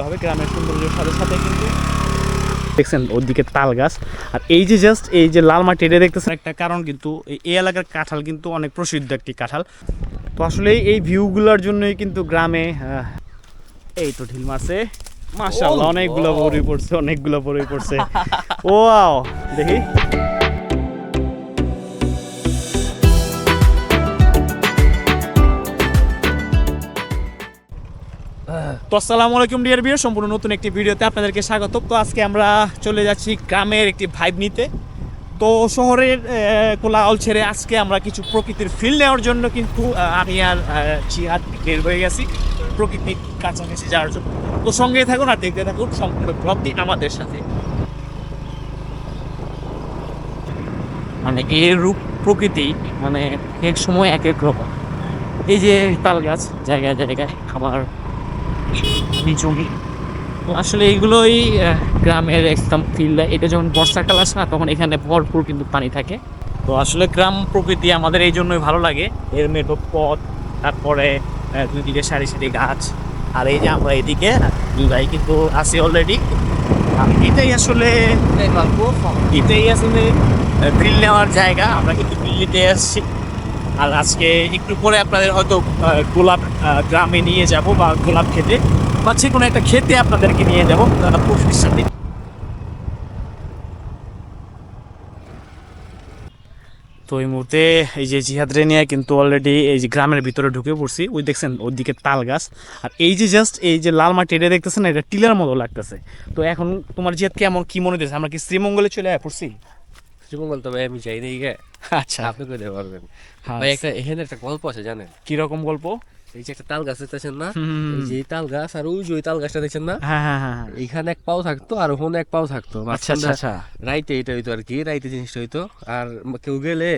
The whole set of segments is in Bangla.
হবে গ্রামের সৌন্দর্যের সাথে সাথে কিন্তু। দেখছেন ওদিকে তাল গাছ। আর এই যে জাস্ট এই যে লাল মাটি এটা দেখতেছেন একটা কারণ কিন্তু এই- এলাকার কাঁঠাল কিন্তু অনেক প্রসিদ্ধ একটি কাঁঠাল। তো আসলে এই ভিউগুলোর জন্যই কিন্তু গ্রামে এই তো ঢিল মারছে। মাশাআল্লাহ অনেকগুলো বড়ি পড়ছে অনেকগুলো বড়ি পড়ছে। ওয়াও দেখি। তো আসসালামু আলাইকুম ডিয়ার বিয়ার সম্পূর্ণ নতুন একটি ভিডিওতে আপনাদেরকে স্বাগত। তো আজকে আমরা চলে যাচ্ছি গ্রামের একটি ভাইব নিতে। তো শহরের কোলাহল ছেড়ে আজকে আমরা কিছু প্রকৃতির ফিল নেওয়ার জন্য কিন্তু আমি আর জিহাদ বের হয়ে গেছি প্রকৃতির কাছাকাছি যাওয়ার জন্য। তো সঙ্গে থাকুন আর দেখতে থাকুন সম্পূর্ণ ব্লগটি আমাদের সাথে। মানে এর রূপ প্রকৃতি মানে এক সময় এক এক রকম। এই যে তাল গাছ, জায়গায় জায়গায় আমার জমি। তো আসলে এইগুলোই আহ, গ্রামের একদম ফিল এটা যখন বর্ষাকাল আসে না তখন এখানে ভরপুর কিন্তু পানি থাকে। তো আসলে গ্রাম প্রকৃতি আমাদের এই জন্যই ভালো লাগে। এর মেঠো পথ তারপরে আহ, দুই দিকে সারি সারি গাছ। আর এই যে আমরা এদিকে দুই ভাই কিন্তু আছি অলরেডি এটাই আসলে এটাই আসলে ফিল নেওয়ার জায়গা। আমরা কিন্তু দিল্লিতে আসছি। আর আজকে একটু পরে আপনাদের হয়তো গোলাপ গ্রামে নিয়ে যাব বা গোলাপ খেতে। যে কোনো একটা খেতে আপনাদেরকে নিয়ে যাব প্রকৃতির তো এই মুহূর্তে এই যে জিহাদ রে নিয়ে কিন্তু অলরেডি এই যে গ্রামের ভিতরে ঢুকে পড়ছি। ওই দেখছেন ওইদিকে তাল গাছ। আর এই যে জাস্ট এই যে লাল মাটি এটা দেখতেছেন না, এটা টিলার মতো লাগতেছে। তো এখন তোমার জিহাদ কেমন কি মনে হচ্ছে আমরা কি শ্রীমঙ্গলে চলে আয় পড়ছি? শ্রীমঙ্গল তবে আমি যাই নাই গে। আচ্ছা। আপনি কইতে পারবেন। হ্যাঁ। ভাই একটা এখানে একটা গল্প আছে জানেন? কীরকম গল্প? এই যে একটা তাল গাছ দেখতেছেন না? এই যে তাল গাছ আর ওই যে ওই তাল গাছটা দেখছেন না? হ্যাঁ হ্যাঁ হ্যাঁ। এইখানে এক পাও থাকতো আর ওখানে এক পাও থাকতো। আচ্ছা আচ্ছা আচ্ছা। রাইতে এটা হইতো আর কি রাইতে জিনিসটা হইতো। আর কেউ গেলে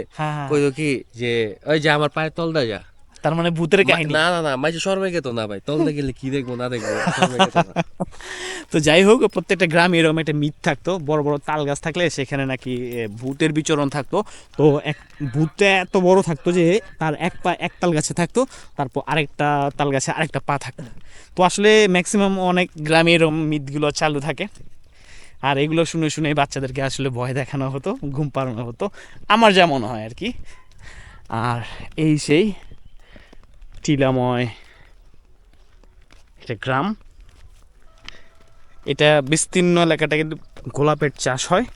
কইতো কি যে ওই যে আমার পায়ের তলদা যা। তার মানে ভূতের কাহিনী। না না না মাঝে শর্মে গেতো না ভাই? তলদা গেলে কি দেখব না দেখব। তো যাই হোক প্রত্যেকটা গ্রামে এরকম একটা মিথ থাকতো। বড় বড় তাল গাছ থাকলে সেখানে নাকি ভূতের বিচরণ থাকতো। তো এক ভূতটা এত বড় থাকতো যে তার এক পা এক তাল গাছে থাকতো তারপর আরেকটা তাল গাছে আরেকটা পা থাকতো। তো আসলে ম্যাক্সিমাম অনেক গ্রামে এরকম মিথগুলো চালু থাকে। আর এগুলো শুনে শুনে বাচ্চাদেরকে আসলে ভয় দেখানো হতো ঘুম পাড়ানো হতো। আমার যা মনে হয় আর কি। আর এই সেই টিলাময় এটা গ্রাম। এটা বিস্তীর্ণ এলাকাটা কিন্তু গোলাপের চাষ হয়।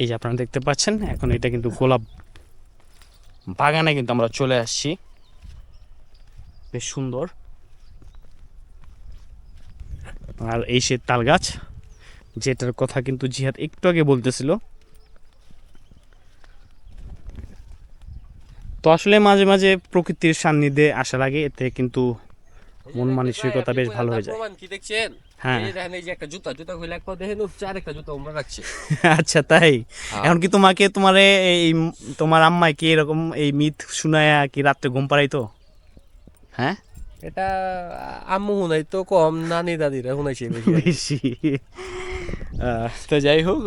এই যে আপনারা দেখতে পাচ্ছেন, এখন এটা কিন্তু গোলাপ বাগানে কিন্তু আমরা চলে আসছি। বেশ সুন্দর। আর এই সে তাল গাছ, যেটার কথা কিন্তু জিহাদ একটু আগে বলতেছিল তো আসলে মাঝে মাঝে প্রকৃতির সান্নিধ্যে আসার আগে এতে কিন্তু মন মানসিকতা বেশ ভালো হয়ে যায়। কি দেখছেন? হ্যাঁ। এই যে একটা জুতা জুতা খুলে এক দেখেন চার একটা জুতা আমরা রাখছি আচ্ছা তাই? হ্যাঁ। এখন কি তোমাকে তোমারে এই তোমার আম্মাই কি এরকম এই মিথ শুনায়া কি রাত্রে ঘুম পাড়াইতো? হ্যাঁ? এটা আম্মু হুনাই তো কম নানি দাদিরা হুনাইছে বেশি তো যাই হোক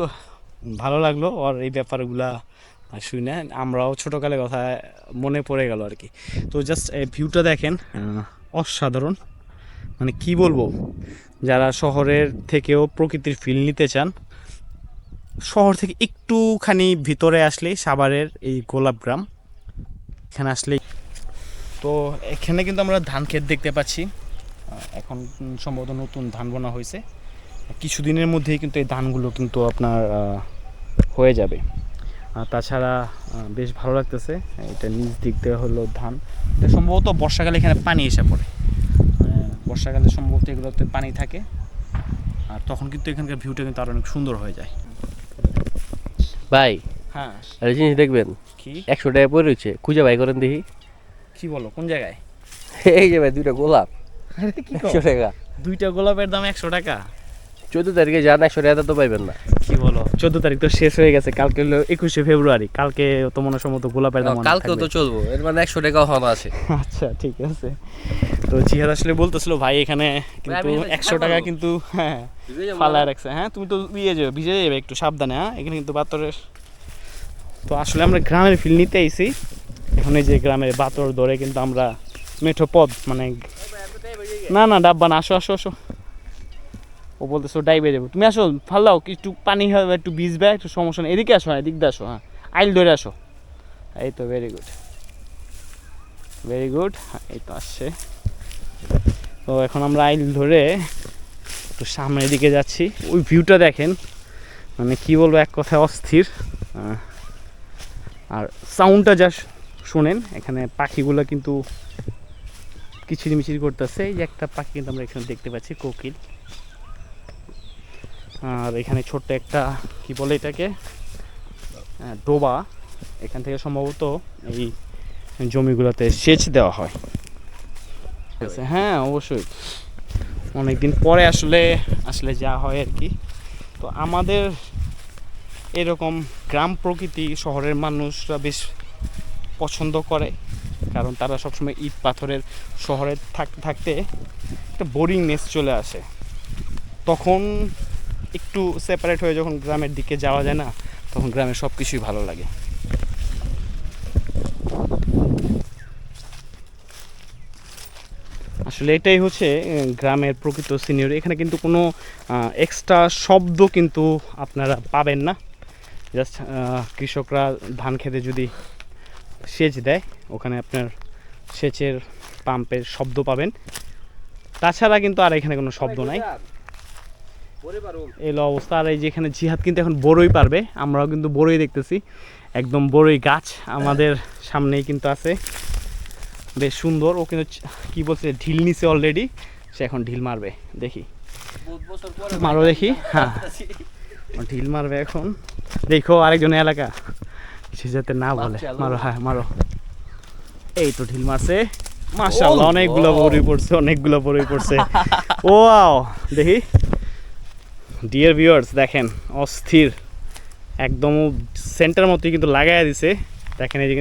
ভালো লাগল। আর এই ব্যাপারগুলা শুনে আমরাও ছোটোকালে কথা মনে পড়ে গেল আর কি। তো জাস্ট এই ভিউটা দেখেন অসাধারণ। মানে কি বলব, যারা শহরের থেকেও প্রকৃতির ফিল নিতে চান, শহর থেকে একটুখানি ভিতরে আসলেই সাভারের এই গোলাপ গ্রাম, এখানে আসলেই। তো এখানে কিন্তু আমরা ধান ক্ষেত দেখতে পাচ্ছি। এখন সম্ভবত নতুন ধান বোনা হয়েছে। কিছুদিনের মধ্যেই কিন্তু এই ধানগুলো কিন্তু আপনার হয়ে যাবে। আর তাছাড়া বেশ ভালো লাগতেছে। এটা নিচ দিক দিয়ে হলো ধান। এটা সম্ভবত বর্ষাকালে এখানে পানি এসে পড়ে। বর্ষাকালে সম্ভবত এগুলোতে পানি থাকে। আর তখন কিন্তু এখানকার ভিউটা কিন্তু আরও অনেক সুন্দর হয়ে যায়। ভাই হ্যাঁ। আর এই জিনিস দেখবেন কি? একশো টাকা পড়ে রয়েছে। খুঁজে ভাই করেন দেখি। কি বলো কোন জায়গায়? এই যে ভাই দুইটা গোলাপ। একশো টাকা। দুইটা গোলাপের দাম একশো টাকা? চোদ্দ তারিখে যান একশো টাকা তো পাইবেন না। কি বলো? চোদ্দ তারিখ তো শেষ হয়ে গেছে কালকে হলো একুশে ফেব্রুয়ারি কালকে তো মনে সম্ভবত গোলাপের দাম কালকেও তো চলবো এর মানে একশো টাকাও হন আছে। আচ্ছা ঠিক আছে। তো জিহাদ আসলে বলতেছিল ভাই এখানে কিন্তু একশো টাকা কিন্তু হ্যাঁ ফালায় রাখছে। হ্যাঁ তুমি তো ইয়ে যাবে ভিজে যাবে একটু সাবধানে হ্যাঁ এখানে কিন্তু বাতরের তো আসলে আমরা গ্রামের ফিল নিতে আইছি। এখন এই যে গ্রামের বাতর ধরে কিন্তু আমরা মেঠো পথ মানে না না ডাব্বা না আসো আসো আসো। ও বলতেছে ডাইবে যাব। তুমি আসো ফাল্লাও একটু পানি হবে একটু ভিজবে, একটু সমস্যা নেই। এদিকে আসো হ্যাঁ এদিক দিয়ে আসো হ্যাঁ। আইল ধরে আসো। এই তো ভেরি গুড ভেরি গুড এই তো আসছে। তো এখন আমরা আইল ধরে একটু সামনের দিকে যাচ্ছি। ওই ভিউটা দেখেন মানে কি বলব, এক কথায় অস্থির। আর সাউন্ডটা যা শোনেন, এখানে পাখিগুলো কিন্তু কিচিরি মিচিরি করতেছে। এই যে একটা পাখি কিন্তু আমরা এখানে দেখতে পাচ্ছি, কোকিল। আর এখানে ছোট্ট একটা, কি বলে এটাকে? ডোবা। এখান থেকে সম্ভবত এই জমিগুলোতে সেচ দেওয়া হয়। হ্যাঁ অবশ্যই। অনেকদিন পরে আসলে আসলে যা হয় আর কি। তো আমাদের এরকম গ্রাম প্রকৃতি, শহরের মানুষরা বেশ পছন্দ করে। কারণ তারা সবসময় ইট পাথরের শহরে থাকতে থাকতে একটা বোরিংনেস চলে আসে। তখন একটু সেপারেট হয়ে যখন গ্রামের দিকে যাওয়া যায় না, তখন গ্রামের সব কিছুই ভালো লাগে। আসলে এটাই হচ্ছে গ্রামের প্রকৃত সিনিয়র এখানে কিন্তু কোনো এক্সট্রা শব্দ কিন্তু আপনারা পাবেন না। জাস্ট কৃষকরা ধান খেতে যদি সেচ দেয়, ওখানে আপনার সেচের পাম্পের শব্দ পাবেন। তাছাড়া কিন্তু আর এখানে কোনো শব্দ নাই। এলো অবস্থা। আর এই যে এখানে জিহাদ কিন্তু এখন বড়ই পারবে। আমরাও কিন্তু বড়ই দেখতেছি। একদম বড়ই গাছ আমাদের সামনেই কিন্তু আছে। বেশ সুন্দর। ও কিন্তু কি বলছে? ঢিল নিছে অলরেডি সে এখন ঢিল মারবে। দেখি। মারো দেখি। হ্যাঁ। ঢিল মারবে এখন। দেখো আরেকজন এলাকা। সে যাতে না বলে। মারো হ্যাঁ মারো। এই তো ঢিল মারছে। মাশাআল্লাহ Oh, অনেকগুলো wow. বড়ি পড়ছে অনেকগুলো বড়ি পড়ছে। ও দেখি। ডিয়ার ভিউয়ার্স দেখেন অস্থির একদম সেন্টার মতোই কিন্তু লাগাই দিছে। দেখেন এই যে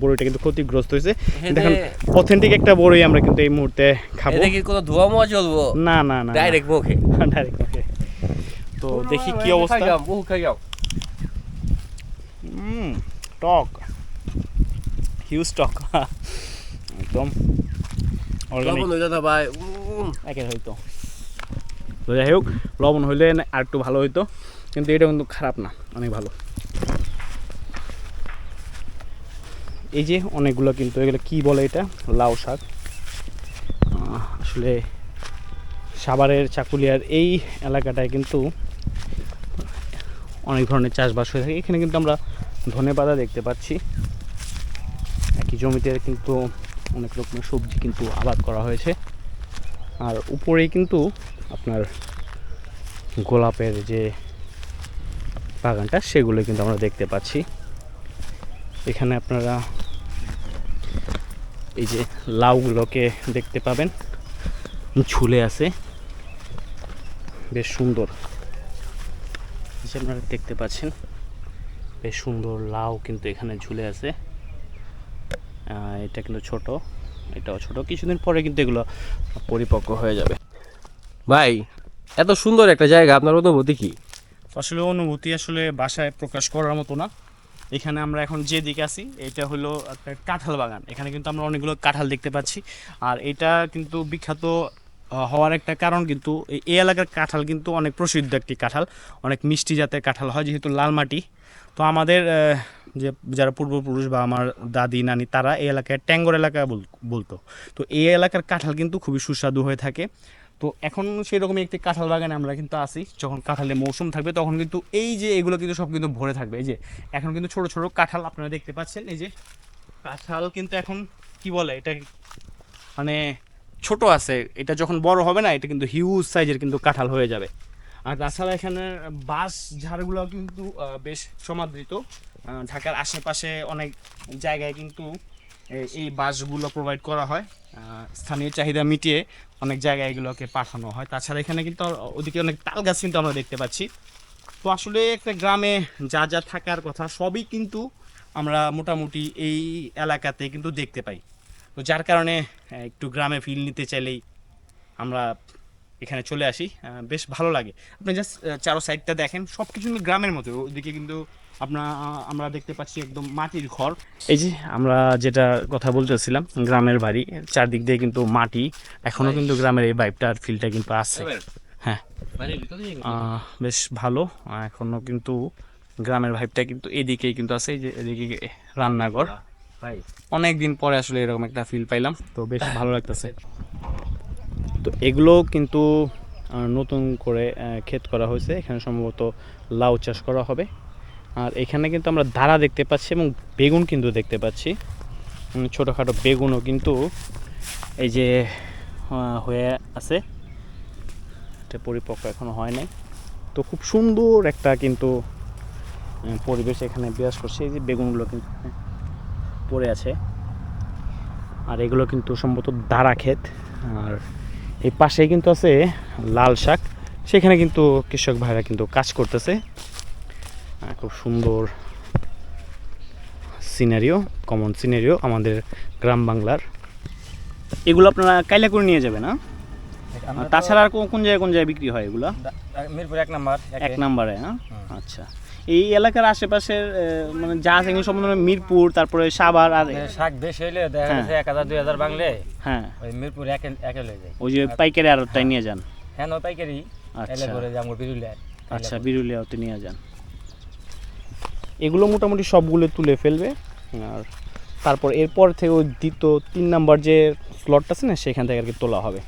বড়িটা কিন্তু ক্ষতিগ্রস্ত হয়েছে দেখেন অথেন্টিক একটা বড়ি আমরা কিন্তু এই মুহূর্তে খাব। এটা কি কোনো ধোয়া মোয়া চলবো? না না না ডাইরেক্ট মুখে। ডাইরেক্ট ওকে তো দেখি কি অবস্থা। বহু খাই যাও। হুম টক। হিউজ টক। একদম। অর্গানিক ভাই। উম, একের হইতো তো যাই হোক, লবণ হইলে আর একটু ভালো হইতো, কিন্তু এটা কিন্তু খারাপ না, অনেক ভালো। এই যে অনেকগুলো কিন্তু, এগুলো কি বলে এটা? লাউ শাক। আসলে সাভারের চাকুলিয়ার এই এলাকাটায় কিন্তু অনেক ধরনের চাষবাস হয়ে থাকে। এখানে কিন্তু আমরা ধনে পাতা দেখতে পাচ্ছি। একই জমিতে কিন্তু অনেক রকমের সবজি কিন্তু আবাদ করা হয়েছে। আর উপরেই কিন্তু আপনার গোলাপের যে বাগানটা, সেগুলো কিন্তু আমরা দেখতে পাচ্ছি। এখানে আপনারা এই যে লাউগুলোকে দেখতে পাবেন। ঝুলে আছে। বেশ সুন্দর। যে আপনারা দেখতে পাচ্ছেন, বেশ সুন্দর লাউ কিন্তু এখানে ঝুলে আছে। এটা কিন্তু ছোট। এটাও ছোট। কিছুদিন পরে কিন্তু এগুলো পরিপক্ক হয়ে যাবে। ভাই, এত সুন্দর একটা জায়গা, আপনার অনুভূতি কি? আসলে অনুভূতি আসলে বাসায় প্রকাশ করার মতো না। এখানে আমরা এখন যে দিকে আছি, এটা হলো একটা কাঁঠাল বাগান। এখানে কিন্তু আমরা অনেকগুলো কাঁঠাল দেখতে পাচ্ছি। আর এটা কিন্তু বিখ্যাত হওয়ার একটা কারণ কিন্তু এই- এলাকার কাঁঠাল কিন্তু অনেক প্রসিদ্ধ একটি কাঁঠাল। অনেক মিষ্টি জাতের কাঁঠাল হয়, যেহেতু লাল মাটি। তো আমাদের যে যারা পূর্বপুরুষ বা আমার দাদি, নানি, তারা এই এলাকায় ট্যাঙ্গর এলাকা বল- বলতো। তো এই এলাকার কাঁঠাল কিন্তু খুবই সুস্বাদু হয়ে থাকে। তো এখন সেই রকমই একটি কাঁঠাল বাগানে আমরা কিন্তু আসি যখন কাঁঠালের মৌসুম থাকবে, তখন কিন্তু এই যে এগুলো কিন্তু সব কিন্তু ভরে থাকবে। এই যে, এখন কিন্তু ছোট ছোট কাঁঠাল আপনারা দেখতে পাচ্ছেন। এই যে, কাঁঠাল কিন্তু এখন কি বলে এটা মানে ছোট আছে, এটা যখন বড় হবে না, এটা কিন্তু হিউজ সাইজের কিন্তু কাঁঠাল হয়ে যাবে। আর তাছাড়া এখানে বাঁশ ঝাড়গুলো কিন্তু বেশ সমাদৃত। ঢাকার আশেপাশে অনেক জায়গায় কিন্তু এই বাসগুলো প্রোভাইড করা হয়। স্থানীয় চাহিদা মিটিয়ে অনেক জায়গায় এগুলোকে পাঠানো হয়। তাছাড়া এখানে কিন্তু ওদিকে অনেক তাল গাছ কিন্তু আমরা দেখতে পাচ্ছি। তো আসলে একটা গ্রামে যা যা থাকার কথা, সবই কিন্তু আমরা মোটামুটি এই এলাকাতে কিন্তু দেখতে পাই। তো যার কারণে একটু গ্রামে ফিল নিতে চাইলেই আমরা এখানে চলে আসি। বেশ ভালো লাগে। আপনি জাস্ট চারো সাইডটা দেখেন সব কিছু কিন্তু গ্রামের মতো। ওদিকে কিন্তু আপনার আমরা দেখতে পাচ্ছি একদম মাটির ঘর। এই যে আমরা যেটা কথা বলতেছিলাম গ্রামের বাড়ি চারদিক দিয়ে কিন্তু মাটি। এখনও কিন্তু গ্রামের এই ভাইবটার ফিলটা কিন্তু আছে। হ্যাঁ। বেশ ভালো। এখনও কিন্তু গ্রামের ভাইবটা কিন্তু এদিকেই কিন্তু আছে। এই যে এদিকে রান্নাঘর। অনেক দিন পরে আসলে এরকম একটা ফিল পাইলাম, তো বেশ ভালো লাগতেছে। তো এগুলো কিন্তু নতুন করে ক্ষেত করা হয়েছে। এখানে সম্ভবত লাউ চাষ করা হবে। আর এখানে কিন্তু আমরা দাঁড়া দেখতে পাচ্ছি এবং বেগুন কিন্তু দেখতে পাচ্ছি। ছোটোখাটো বেগুনও কিন্তু এই যে হয়ে আছে। এটা পরিপক্ক এখনও হয় নাই। তো খুব সুন্দর একটা কিন্তু পরিবেশ এখানে বিরাজ করছে। এই যে বেগুনগুলো কিন্তু পড়ে আছে। আর এগুলো কিন্তু সম্ভবত দাঁড়া ক্ষেত। আর এই পাশে কিন্তু আছে লাল শাক। সেখানে কিন্তু কৃষক ভাইরা কিন্তু কাজ করতেছে। খুব সুন্দর সিনারিও কমন সিনারিও আমাদের গ্রাম বাংলার। এগুলো আপনারা কাইলা করে নিয়ে যাবেন না তাছাড়া আর কোন- কোন জায়গায় কোন জায়গায় বিক্রি হয় এগুলো? মিরপুর এক নাম্বার এক নাম্বারে হ্যাঁ? আচ্ছা। এই এলাকার আশেপাশের মানে যা আছে এগুলো সম্বন্ধে মিরপুর তারপরে সাভার আর শাক বেশি হইলে দেখা হ্যাঁ। যাচ্ছে এক হাজার দুই হাজার বাংলে হ্যাঁ। ওই মিরপুর একে একে লয়ে যায়। ওই যে পাইকারি আড়তটাই নিয়ে যান। হ্যাঁ নয় পাইকারি। আচ্ছা। করে যাব বিরুলিয়া আচ্ছা বিরুলিয়াতে নিয়ে যান। এগুলো মোটামুটি সবগুলো তুলে ফেলবে। আর তারপর এরপর থেকে ওই দ্বিতীয় তিন নাম্বার যে স্লটটা আছে না সেখান থেকে আর কি তোলা হবে।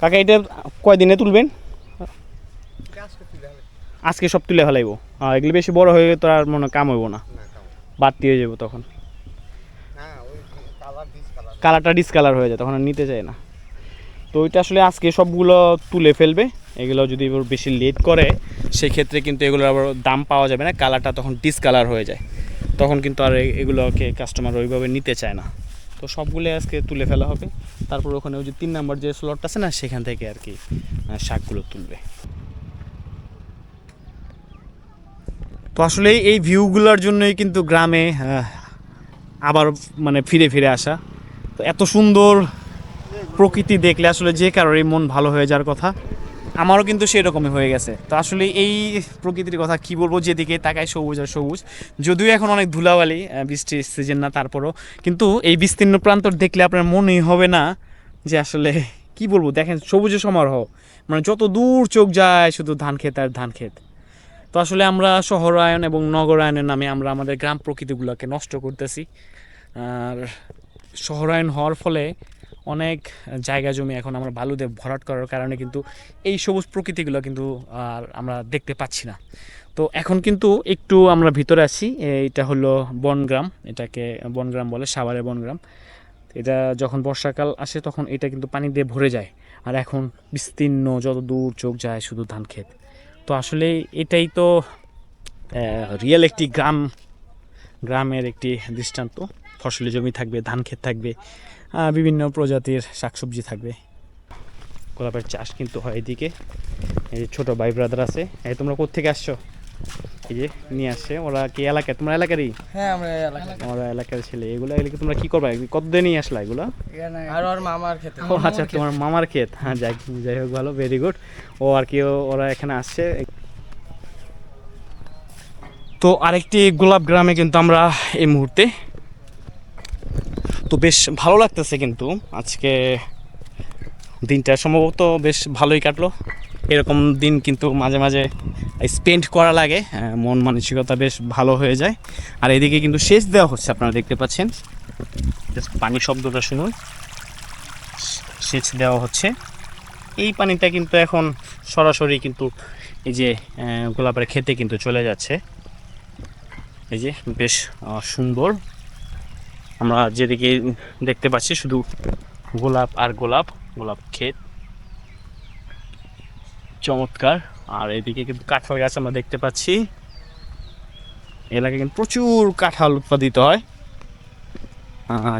কাকা এটা কয়দিনে তুলবেন? আজকে সব তুলে ফেলাইব। আর এগুলো বেশি বড় হয়ে তো আর মনে কাম হইব না। বাড়তি হয়ে যাব তখন। কালারটা ডিসকালার হয়ে যায় তখন আর নিতে চায় না। তো ওইটা আসলে আজকে সবগুলো তুলে ফেলবে। এগুলো যদি এবার বেশি লেট করে সেই ক্ষেত্রে কিন্তু এগুলোর আবার দাম পাওয়া যাবে না। কালারটা তখন ডিসকালার হয়ে যায়। তখন কিন্তু আর এগুলোকে কাস্টমার ওইভাবে নিতে চায় না। তো সবগুলো আজকে তুলে ফেলা হবে। তারপর ওখানে ওই যে তিন নাম্বার যে স্লটটা আছে না সেখান থেকে আর কি শাকগুলো তুলবে। তো আসলে এই ভিউগুলোর জন্যই কিন্তু গ্রামে আবার মানে ফিরে ফিরে আসা। তো এত সুন্দর প্রকৃতি দেখলে আসলে যে কারোরই মন ভালো হয়ে যাওয়ার কথা, আমারও কিন্তু সেরকমই হয়ে গেছে। তো আসলে এই প্রকৃতির কথা কি বলব, যেদিকে তাকায় সবুজ আর সবুজ। যদিও এখন অনেক ধুলাবালি বৃষ্টির সিজন না, তারপরও। কিন্তু এই বিস্তীর্ণ প্রান্তর দেখলে আপনার মনেই হবে না যে আসলে কি বলব, দেখেন সবুজে সমারোহ। মানে যত দূর চোখ যায়, শুধু ধান ক্ষেত আর ধান ক্ষেত। তো আসলে আমরা শহরায়ন এবং নগরায়নের নামে আমরা আমাদের গ্রাম প্রকৃতিগুলোকে নষ্ট করতেছি। আর শহরায়ন হওয়ার ফলে অনেক জায়গা জমি এখন আমরা বালুতে ভরাট করার কারণে কিন্তু এই সবুজ প্রকৃতিগুলো কিন্তু আর আমরা দেখতে পাচ্ছি না। তো এখন কিন্তু একটু আমরা ভিতরে আছি এটা হলো বনগ্রাম, এটাকে বনগ্রাম বলে সাভারের বনগ্রাম। এটা যখন বর্ষাকাল আসে তখন এটা কিন্তু পানি দিয়ে ভরে যায়। আর এখন বিস্তীর্ণ যত দূর চোখ যায় শুধু ধান ক্ষেত। তো আসলে এটাই তো রিয়েল একটি গ্রাম, গ্রামের একটি দৃষ্টান্ত। ফসলি জমি থাকবে, ধান ক্ষেত থাকবে বিভিন্ন প্রজাতির শাকসবজি থাকবে। গোলাপের চাষ কিন্তু হয় এদিকে। এই যে ছোটো ভাই ব্রাদার আছে, এই তোমরা কোথেকে আসছো? এই যে নিয়ে আসছে ওরা কি তোমরা এলাকারই? হ্যাঁ আমরা এলাকায় ওরা এলাকার ছেলে। এগুলো এগুলো তোমরা কি করবা? নিয়ে আসলা এগুলো? আর ওর মামার ক্ষেত্রে ও আচ্ছা তোমার মামার ক্ষেত। হ্যাঁ যাই যাই হোক ভালো ভেরি গুড ও আর কি ওরা এখানে আসছে। তো আরেকটি গোলাপ গ্রামে কিন্তু আমরা এই মুহূর্তে। তো বেশ ভালো লাগতেছে কিন্তু। আজকে দিনটা সম্ভবত বেশ ভালোই কাটলো। এরকম দিন কিন্তু মাঝে মাঝে স্পেন্ড করা লাগে মন মানসিকতা বেশ ভালো হয়ে যায়। আর এদিকে কিন্তু সেচ দেওয়া হচ্ছে, আপনারা দেখতে পাচ্ছেন। জাস্ট পানি শব্দটা শুনুন। সেচ দেওয়া হচ্ছে। এই পানিটা কিন্তু এখন সরাসরি কিন্তু এই যে গোলাপের খেতে কিন্তু চলে যাচ্ছে। এই যে বেশ সুন্দর। আমরা যেদিকে দেখতে পাচ্ছি, শুধু গোলাপ আর গোলাপ গোলাপ ক্ষেত। চমৎকার। আর এদিকে কিন্তু কাঁঠাল গাছ আমরা দেখতে পাচ্ছি। এলাকায় কিন্তু প্রচুর কাঁঠাল উৎপাদিত হয়।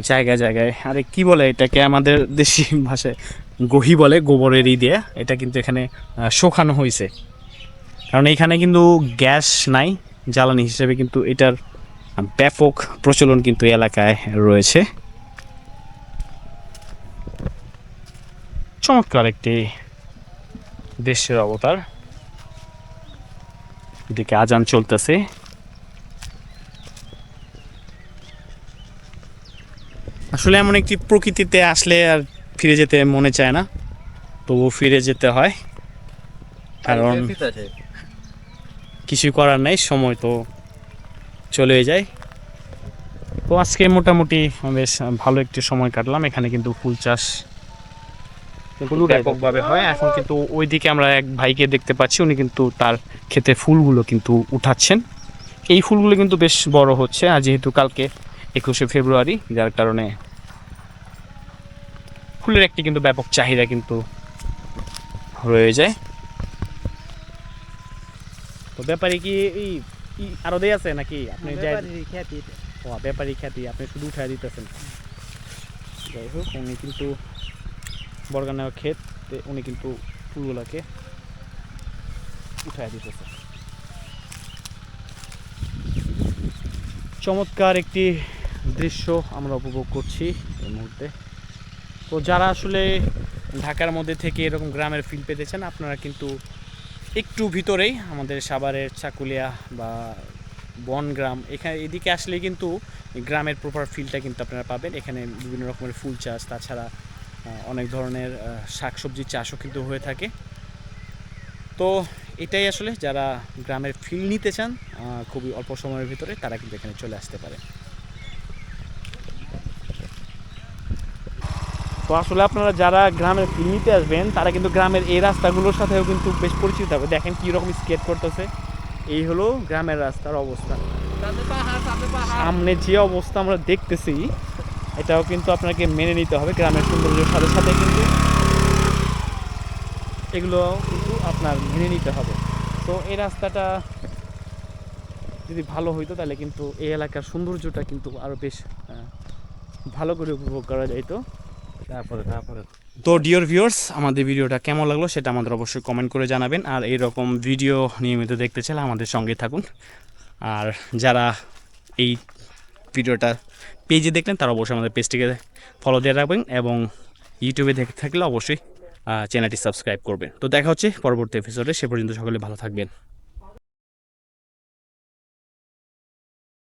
জায়গায় জায়গায়। আরে, কি বলে এটাকে? আমাদের দেশি ভাষায় গহি বলে, গোবরের ই দিয়ে। এটা কিন্তু এখানে শোকানো হয়েছে। কারণ এখানে কিন্তু গ্যাস নাই। জ্বালানি হিসেবে কিন্তু এটার ব্যাপক প্রচলন কিন্তু এলাকায় রয়েছে। চমৎকার একটি দেশের অবতার। এদিকে আজান চলতেছে। আসলে এমন একটি প্রকৃতিতে আসলে আর ফিরে যেতে মনে চায় না। তবু ফিরে যেতে হয়। কারণ কিছুই করার নাই সময় তো চলে যায়। তো আজকে মোটামুটি বেশ ভালো একটি সময় কাটলাম। এখানে কিন্তু ফুল চাষ কিন্তু ব্যাপকভাবে হয়। এখন কিন্তু ওইদিকে আমরা এক ভাইকে দেখতে পাচ্ছি উনি কিন্তু তার ক্ষেতে ফুলগুলো কিন্তু উঠাচ্ছেন। এই ফুলগুলো কিন্তু বেশ বড় হচ্ছে আর যেহেতু কালকে একুশে ফেব্রুয়ারি যার কারণে ফুলের একটি কিন্তু ব্যাপক চাহিদা কিন্তু রয়ে যায়। তো ব্যাপারে কি এই আরও দেই আছে নাকি? আপনি যাই ও ব্যাপারী খ্যাতি আপনি শুধু উঠাই দিতেছেন। যাই হোক উনি কিন্তু বরগানা ক্ষেত উনি কিন্তু ফুলগুলোকে উঠাই দিতেছে। চমৎকার একটি দৃশ্য আমরা উপভোগ করছি এই মুহূর্তে। তো যারা আসলে ঢাকার মধ্যে থেকে এরকম গ্রামের ফিল পেতে চান আপনারা কিন্তু একটু ভিতরেই আমাদের সাভারের চাকুলিয়া বা বনগ্রাম এখানে এদিকে আসলে কিন্তু গ্রামের প্রপার ফিলটা কিন্তু আপনারা পাবেন। এখানে বিভিন্ন রকমের ফুল চাষ, তাছাড়া অনেক ধরনের শাকসবজি চাষও কিন্তু হয়ে থাকে। তো এটাই আসলে যারা গ্রামের ফিল নিতে চান খুবই অল্প সময়ের ভিতরে তারা কিন্তু এখানে চলে আসতে পারে। তো আসলে আপনারা যারা গ্রামের ফিল নিতে আসবেন তারা কিন্তু গ্রামের এই রাস্তাগুলোর সাথেও কিন্তু বেশ পরিচিত হবে। দেখেন কীরকম স্কেট করতেছে। এই হলো গ্রামের রাস্তার অবস্থা। সামনে যে অবস্থা আমরা দেখতেছি এটাও কিন্তু আপনাকে মেনে নিতে হবে গ্রামের সৌন্দর্যের সাথে সাথে কিন্তু এগুলো কিন্তু আপনার মেনে নিতে হবে। তো এই রাস্তাটা যদি ভালো হইতো তাহলে কিন্তু এই এলাকার সৌন্দর্যটা কিন্তু আরও বেশ ভালো করে উপভোগ করা যাইতো তারপরে তারপরে। তো ডিওর ভিউয়ার্স আমাদের ভিডিওটা কেমন লাগল সেটা আমাদের অবশ্যই কমেন্ট করে জানাবেন। আর এইরকম ভিডিও নিয়মিত দেখতে চাইলে আমাদের সঙ্গে থাকুন। আর যারা এই ভিডিওটা পেজে দেখলেন, তারা অবশ্যই আমাদের পেজটিকে ফলো দিয়ে রাখবেন এবং ইউটিউবে দেখে থাকলে অবশ্যই চ্যানেলটি সাবস্ক্রাইব করবেন। তো দেখা হচ্ছে পরবর্তী এপিসোডে সে পর্যন্ত সকলে ভালো থাকবেন।